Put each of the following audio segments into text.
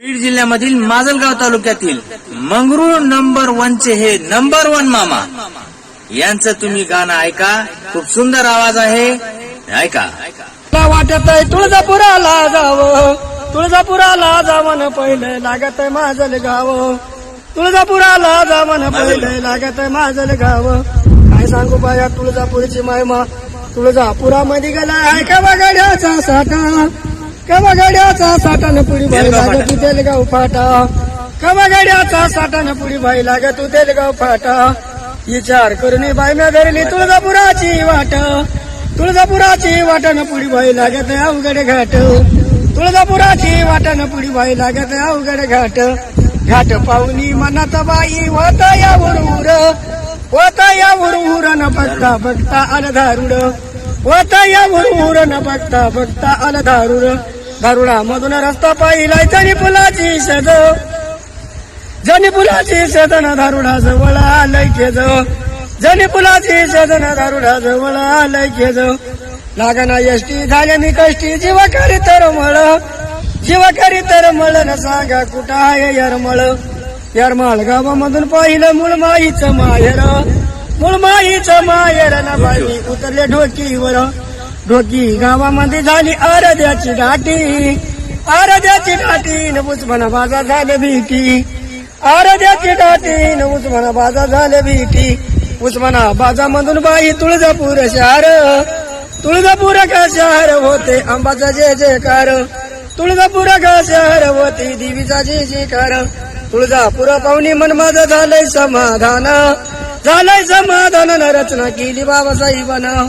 बीड जिल्ह्यामधील माजलगाव तालुक्यातील Mangrul number one चे हे नंबर वन मामा. यांचं तुम्ही गाणं ऐका. खूप सुंदर आवाज आहे. ऐका. वाटत आहे तुळजापुराला जावं. तुळजापुराला जावं पहिलं लागत आहे माझं गाव तुळजापुराला जावं पहिलं लागत आहे माझं गाव काय सांगू बाया तुळजापूरची मायमा? तुळजापुरामध्ये गेला आहे का गाड्याचा साठा? कवा गाड्याचा साठा न पुरी भाई लागत तेलगाव फाटा. कवा गाड्याचा साठा न पुरी भाई लागत तेलगाव फाटा. विचार करून बाई म्या धरली तुळजापुराची वाट. तुळजापुराची वाटण पुढी भाई लागत अवघड घाट. तुळजापुराची वाटण पुढी भाई लागत अवघड घाट. घाट पाहुणी मनात बाई होत या उर होत या उर न बघता बघता आलं धारुड होत या उर न बघता बघता आलं धारुड दारुडा मधून रस्ता पाहिलाय तरी पुलाची शेद जनी पुलाची सदन धारुडा जवळ आलय केज जनी पुलाची सदन धारुडा जवळ आलय केज लागना यष्टी झाले मी कष्टी जीव करी तर मळ. जीव करी तर मळ न सांगा कुठं आहे यरमळ. यरमाळ गावामधून पाहिलं मुळमाईचं माहेर. मुळमाईचं माहेर ना बाई उतरले ढोकीवर. ढोकी गावामध्ये झाली आरद्याची गाठी. आरद्याची गाठी न म्हणा बाजा झाले भीती. आरद्याची गाठी न म्हणा बाजा झाले भीती. उस्माना बाजामधून बाई तुळजापूर शहर तुळजापूर का शहर होते अंबाचा जे जयकार तुळजापूर का शहर होते देवीचा जे जयकार तुळजापूर पाहुणी मन माझं झालंय समाधान. झालंय समाधान रचना केली बाबासाहेबानं.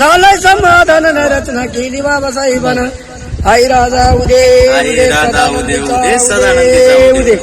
झालंय समाधान न रचना केली बाबासाहेबानं आई राजा उदे आई उदे राजा उदे, उदे, सदानंदीचा सदानंदीचा उदे. उदे